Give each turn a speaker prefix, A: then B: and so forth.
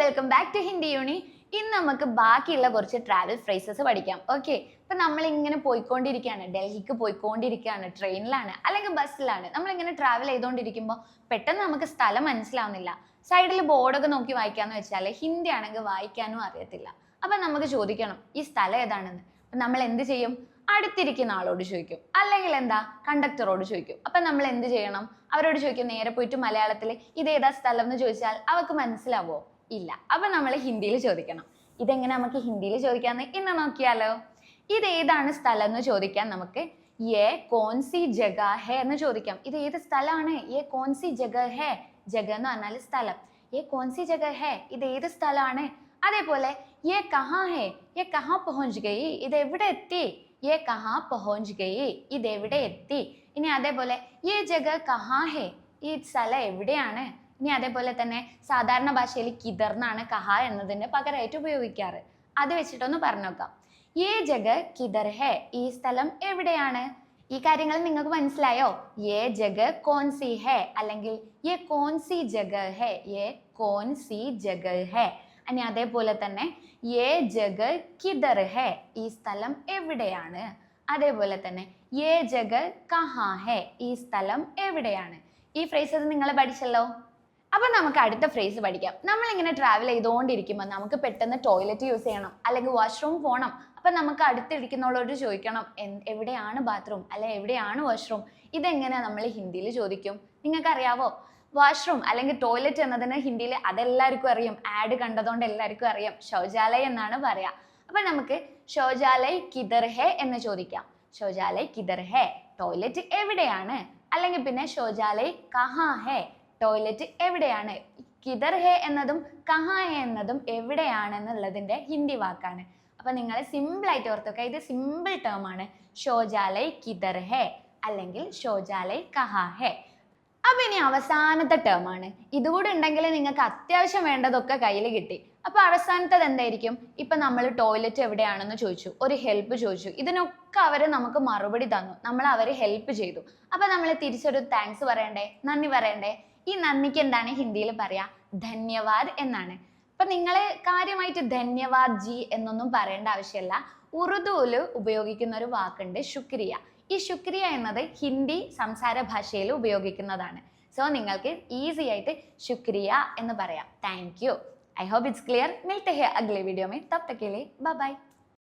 A: Welcome back to Hindi Uni ഇന്ന് നമുക്ക് ബാക്കിയുള്ള കുറച്ച് ട്രാവൽ ഫ്രേസസ് പഠിക്കാം. ഓക്കെ ഇപ്പൊ നമ്മൾ ഇങ്ങനെ പോയിക്കൊണ്ടിരിക്കുകയാണ്. ഡൽഹിക്ക് പോയിക്കൊണ്ടിരിക്കുകയാണ്. ട്രെയിനിലാണ് അല്ലെങ്കിൽ ബസ്സിലാണ് നമ്മൾ ഇങ്ങനെ ട്രാവൽ ചെയ്തുകൊണ്ടിരിക്കുമ്പോൾ പെട്ടെന്ന് നമുക്ക് സ്ഥലം മനസ്സിലാവുന്നില്ല. സൈഡിൽ ബോർഡൊക്കെ നോക്കി വായിക്കാന്ന് വെച്ചാൽ ഹിന്ദി ആണെങ്കിൽ വായിക്കാനും അറിയത്തില്ല. അപ്പൊ നമുക്ക് ചോദിക്കണം ഈ സ്ഥലം ഏതാണെന്ന്? അപ്പൊ നമ്മൾ എന്ത് ചെയ്യും? അടുത്തിരിക്കുന്ന ആളോട് ചോദിക്കും. അല്ലെങ്കിൽ എന്താ? കണ്ടക്ടറോട് ചോദിക്കും. അപ്പൊ നമ്മൾ എന്ത് ചെയ്യണം? അവരോട് ചോദിക്കും നേരെ പോയിട്ട് മലയാളത്തിൽ ഇതേതാ സ്ഥലം? എന്ന് ചോദിച്ചാൽ അവർക്ക് മനസ്സിലാവോ? ഇല്ല. അപ്പൊ നമ്മൾ ഹിന്ദിയിൽ ചോദിക്കണം. ഇതെങ്ങനെ നമുക്ക് ഹിന്ദിയിൽ ചോദിക്കാന്ന് ഇന്ന് നോക്കിയാലോ? ഇത് ഏതാണ് സ്ഥലം എന്ന് ചോദിക്കാൻ നമുക്ക് യേ കോൺസി ജഗ ഹേ എന്ന് ചോദിക്കാം. ഇത് ഏത് സ്ഥലമാണ്? യേ കോൺസി ജഗ ഹേ. ജഗ എന്ന് പറഞ്ഞാൽ സ്ഥലം. യേ കോൺസി ജഗ ഹേ ഇത് ഏത് സ്ഥലമാണ്? അതേപോലെ യേ കഹാ ഹേ യേ കഹാ പഹുഞ്ച് ഗയി ഇത് എവിടെ എത്തി? യേ കഹാ പഹുഞ്ച് ഗയി ഇത് എവിടെ എത്തി? ഇനി അതേപോലെ യേ ജഗ കഹാ ഹേ ഈ സ്ഥലം എവിടെയാണ്? ഇനി അതേപോലെ തന്നെ സാധാരണ ഭാഷയിൽ കിതർന്നാണ് കഹ എന്നതിന് പകരമായിട്ട് ഉപയോഗിക്കാറ്. അത് വെച്ചിട്ടൊന്ന് പറഞ്ഞു നോക്കാം. ഏ ജഗ കിതർ ഹേ ഈ സ്ഥലം എവിടെയാണ്? ഈ കാര്യങ്ങൾ നിങ്ങൾക്ക് മനസ്സിലായോ? ഏ ജഗ കോൺ സി ഹേ അല്ലെങ്കിൽ ഏ കോൺ സി ജഗ ഹേ ഏ കോൺ സി ജഗ ഹേ. ഇനി അതേപോലെ തന്നെ ഏ ജഗ കിതർ ഹേ ഈ സ്ഥലം എവിടെയാണ്? അതേപോലെ തന്നെ ഏ ജഗ കഹാ ഹേ ഈ സ്ഥലം എവിടെയാണ്? ഈ ഫ്രേസസ് നിങ്ങൾ പഠിച്ചല്ലോ? അപ്പൊ നമുക്ക് അടുത്ത ഫ്രേസ് പഠിക്കാം. നമ്മൾ ഇങ്ങനെ ട്രാവൽ ചെയ്തുകൊണ്ടിരിക്കുമ്പോൾ നമുക്ക് പെട്ടെന്ന് ടോയ്ലറ്റ് യൂസ് ചെയ്യണം അല്ലെങ്കിൽ വാഷ്റൂം പോകണം അപ്പൊ നമുക്ക് അടുത്തിരിക്കുന്നവളോട് ചോദിക്കണം "എൻ- എവിടെയാണ് ബാത്റൂം അല്ലെ എവിടെയാണ് വാഷ്റൂം ഇതെങ്ങനെ നമ്മൾ ഹിന്ദിയിൽ ചോദിക്കും. നിങ്ങൾക്ക് അറിയാവോ വാഷ്റൂം അല്ലെങ്കിൽ ടോയ്ലറ്റ് എന്നതിന് ഹിന്ദിയിൽ അതെല്ലാവർക്കും അറിയും. ആഡ് കണ്ടതുകൊണ്ട് എല്ലാവർക്കും അറിയാം. ശൗചാലയ എന്നാണ് പറയാ. അപ്പൊ നമുക്ക് ശൗചാലയ് കിതർ ഹേ എന്ന് ചോദിക്കാം. ശൗചാലയ് കിതർ ഹേ ടോയ്ലറ്റ് എവിടെയാണ്? അല്ലെങ്കിൽ പിന്നെ ശൗചാലയ് കഹാ ഹേ ടോയ്ലറ്റ് എവിടെയാണ്? കിതർ ഹേ എന്നതും കഹാ ഹേ എന്നതും എവിടെയാണെന്നുള്ളതിന്റെ ഹിന്ദി വാക്കാണ്. അപ്പോൾ നിങ്ങൾ സിമ്പിൾ ആയിട്ട് ഓർത്തുക ഇത് സിമ്പിൾ ടേം ആണ്. ശൗചാലയ് കിതർ ഹേ അല്ലെങ്കിൽ ശൗചാലയ് കഹാ ഹേ. അപ്പൊ ഇനി അവസാനത്തെ ടേം ആണ്. ഇതുകൂടെ ഉണ്ടെങ്കിൽ നിങ്ങൾക്ക് അത്യാവശ്യം വേണ്ടതൊക്കെ കയ്യിൽ കിട്ടി. അപ്പോൾ അവസാനത്തത് എന്തായിരിക്കും? ഇപ്പൊ നമ്മൾ ടോയ്ലറ്റ് എവിടെയാണെന്ന് ചോദിച്ചു. ഒരു ഹെൽപ്പ് ചോദിച്ചു. ഇതിനൊക്കെ അവർ നമുക്ക് മറുപടി തന്നു. നമ്മൾ അവരെ ഹെൽപ്പ് ചെയ്തു. അപ്പൊ നമ്മൾ തിരിച്ചൊരു താങ്ക്സ് പറയണ്ടേ? നന്ദി പറയണ്ടേ? ഈ നന്ദിക്ക് എന്താണ് ഹിന്ദിയിൽ പറയാ ധന്യവാദ് എന്നാണ്. അപ്പൊ നിങ്ങൾ കാര്യമായിട്ട് ധന്യവാദ് ജി എന്നൊന്നും പറയേണ്ട ആവശ്യമില്ല ഉറുദുവിൽ ഉപയോഗിക്കുന്ന ഒരു വാക്കുണ്ട് ശുക്രിയ. ഈ ശുക്രിയ എന്നത് ഹിന്ദി സംസാര ഭാഷയിൽ ഉപയോഗിക്കുന്നതാണ്. സോ നിങ്ങൾക്ക് ഈസി ആയിട്ട് ശുക്രിയ എന്ന് പറയാം. Thank you I hope it's clear മിൽത്തെ ഹെ അഗ്ലേ വീഡിയോ മേ തബ് തക്കേലേ ബൈ